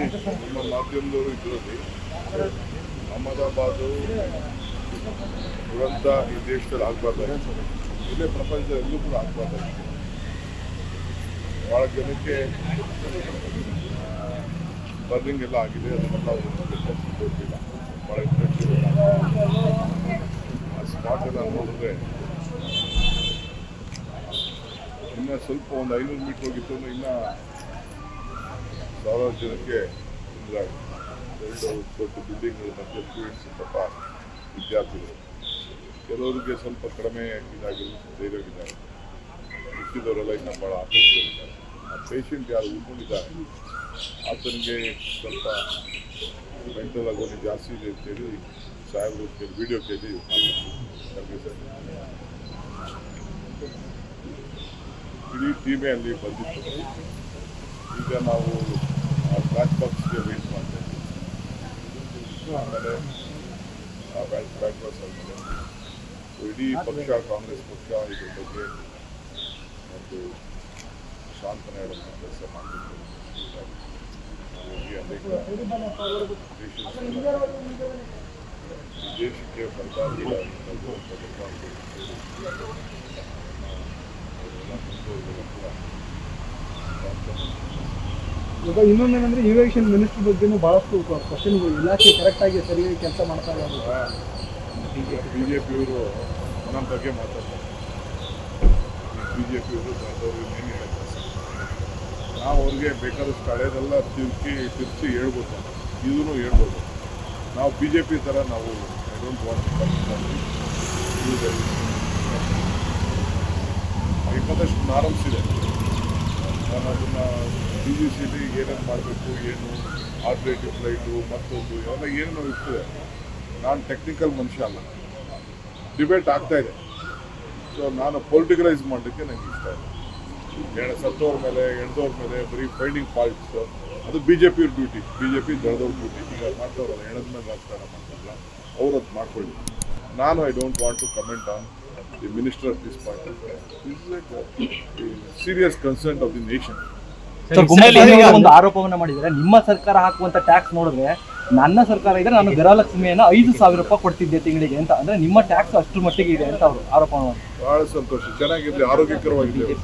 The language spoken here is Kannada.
ನಿಮ್ಮ ಮಾಧ್ಯಮದವರು ಇದರಲ್ಲಿ ಅಹಮದಾಬಾದು ದುರಂತ ಈ ದೇಶದಲ್ಲಿ ಆಗ್ಬಾರ್ದಾಗಿತ್ತು. ಇಲ್ಲೇ ಪ್ರಪಂಚದಲ್ಲೂ ಕೂಡ ಆಗ್ಬಾರ್ದಾಗಿತ್ತು. ಭಾಳ ಜನಕ್ಕೆ ಬರ್ನಿಂಗ್ ಎಲ್ಲ ಆಗಿದೆ ಅದನ್ನೆಲ್ಲ ಗೊತ್ತಿಲ್ಲ. ಭಾಳ ಇಂಟ್ರೆಸ್ಟ್ ಆ ಸ್ಪಾಟ್ ಎಲ್ಲ ನೋಡಿದ್ರೆ, ಇನ್ನು ಸ್ವಲ್ಪ ಒಂದು ಐನೂರು ಮೀಟ್ರ್ ಹೋಗಿತ್ತು ಇನ್ನೂ ಆಗುತ್ತೆ ಎರಡು ದೊಡ್ಡ ಬಿಲ್ಡಿಂಗ್ಗಳ ಮಧ್ಯೆ ಪಾಪ ವಿದ್ಯಾರ್ಥಿಗಳು ಕೆಲವರಿಗೆ ಸ್ವಲ್ಪ ಕಡಿಮೆ ಇದಾಗಿರುತ್ತೆ ಧೈರ್ಯವಿದ್ದಾರೆ ಮಿಕ್ಕಿದವರೆಲ್ಲ ಇನ್ನು ಭಾಳ ಆತಂಕದಲ್ಲಿದ್ದಾರೆ ಆ ಪೇಷಂಟ್ ಯಾರು ಉಳ್ಕೊಂಡಿದ್ದಾರೆ, ಆತನಿಗೆ ಸ್ವಲ್ಪ ಮೆಂಟಲ್ ಆಗೋನಿ ಜಾಸ್ತಿ ಇದೆ ಅಂತೇಳಿ ಸಾಹೇಬರು ವಿಡಿಯೋ ಕೇಳಿ ಇಡೀ ಟೀಮೇ ಅಲ್ಲಿ ಬಂದಿತ್ತು. ಈಗ ನಾವು ಬ್ಲ್ಯಾಕ್ ಬಾಕ್ಸ್ಗೆ ವೇಟ್ ಮಾಡ್ತಾ ಇದ್ದೀವಿ ಆಮೇಲೆ ಆ ಬ್ಯಾಕ್ ಬ್ಯಾಕ್ ಬಾಕ್ಸ್ ಆದಮೇಲೆ ಇಡೀ ಪಕ್ಷ ಕಾಂಗ್ರೆಸ್ ಪಕ್ಷ ಇದ್ರ ಬಗ್ಗೆ ಒಂದು ಶಾಂತನೆ ಹೇಳುವಂಥ ಕೆಲಸ ಮಾಡಬೇಕು ಹೋಗಿ ಅನೇಕ ದೇಶದ ಈ ದೇಶಕ್ಕೆ ಬರ್ಬಾರ್ದು ಈಗ ಇನ್ನೊಂದೇನಂದ್ರೆ ಇರಿಗೇಷನ್ ಮಿನಿಸ್ಟರ್ ಬಗ್ಗೆನೂ ಬಹಳಷ್ಟು ಕ್ವಶನ್ಗಳು ಇಲಾಖೆ ಕರೆಕ್ಟಾಗಿ ಸರಿಯಾಗಿ ಕೆಲಸ ಮಾಡ್ತಾ ಇಲ್ಲ ಬಿ ಜೆ ಪಿಯವರು ನಮ್ಮ ಬಗ್ಗೆ ಮಾತಾಡ್ತಾರೆ ಬಿ ಜೆ ಪಿಯವರು ನಾವು ಅವ್ರಿಗೆ ಬೇಕಾದಷ್ಟು ಕಳೆದೆಲ್ಲ ತಿರುಗಿ ತಿರುಚಿ ಹೇಳ್ಬೋದು. ಇದನ್ನು ಹೇಳ್ಬೋದು. ನಾವು ಬಿ ಜೆ ಪಿ ಥರ ನಾವು ಐ ಡೋಂಟ್ ವಾಂಟ್ ಬೇಕಾದಷ್ಟು ನಾರಮ್ಸ್ ಇದೆ. ನಾನು ಅದನ್ನು ಬಿ ಯು ಸಿಲಿ ಏನೇನು ಮಾಡಬೇಕು, ಏನು ಆಪ್ರೇಟಿವ್ ಫ್ಲೈಟು ಮತ್ತೊಂದು, ಇವೆಲ್ಲ ಏನೇನೋ ಇರ್ತದೆ. ನಾನು ಟೆಕ್ನಿಕಲ್ ಮನುಷ್ಯ ಅಲ್ಲ. ಡಿಬೇಟ್ ಆಗ್ತಾ ಇದೆ. ಸೊ ನಾನು ಪೊಲಿಟಿಕಲೈಸ್ ಮಾಡಲಿಕ್ಕೆ ನನಗೆ ಇಷ್ಟ ಇಲ್ಲ. ಎಣ ಸತ್ತೋರ ಮೇಲೆ ಎಣ್ದೋರ ಮೇಲೆ, ಬರೀ ಫೈಂಡಿಂಗ್ ಫಾಲ್ಟ್ಸ್ ಅದು B J P duty B J P ದಳದವ್ರ duty ಈಗ ಮಾಡ್ತಾರಲ್ಲ ಎಣದ ಮೇಲೆ ರಾಜಕಾರಣ ಮಾಡ್ತಾರಲ್ಲ ಅವ್ರು ಅದು ಮಾಡ್ಕೊಳ್ಳಿ. ನಾನು I don't want to comment on the minister of this part is serious concern of the nation ಒಂದು ಆರೋಪವನ್ನ ಮಾಡಿದ್ರೆ ನಿಮ್ಮ ಸರ್ಕಾರ ಹಾಕುವಂತ ಟ್ಯಾಕ್ಸ್ ನೋಡಿದ್ರೆ ನನ್ನ ಸರ್ಕಾರ ಇದ್ರೆ ನಾನು ಗೃಹಲಕ್ಷ್ಮಿಯನ್ನ ಐದು ಸಾವಿರ ರೂಪಾಯಿ ಕೊಡ್ತಿದ್ದೆ ತಿಂಗಳಿಗೆ ಅಂತ. ಅಂದ್ರೆ ನಿಮ್ಮ ಟ್ಯಾಕ್ಸ್ ಅಷ್ಟು ಮಟ್ಟಿಗೆ ಇದೆ ಅಂತ ಅವರು ಆರೋಪ ಮಾಡಿದ್ರು. ಬಹಳ ಸಂತೋಷ. ಚೆನ್ನಾಗಿರ್ಲಿ ಆರೋಗ್ಯಕರವಾಗಿರ್ಲಿ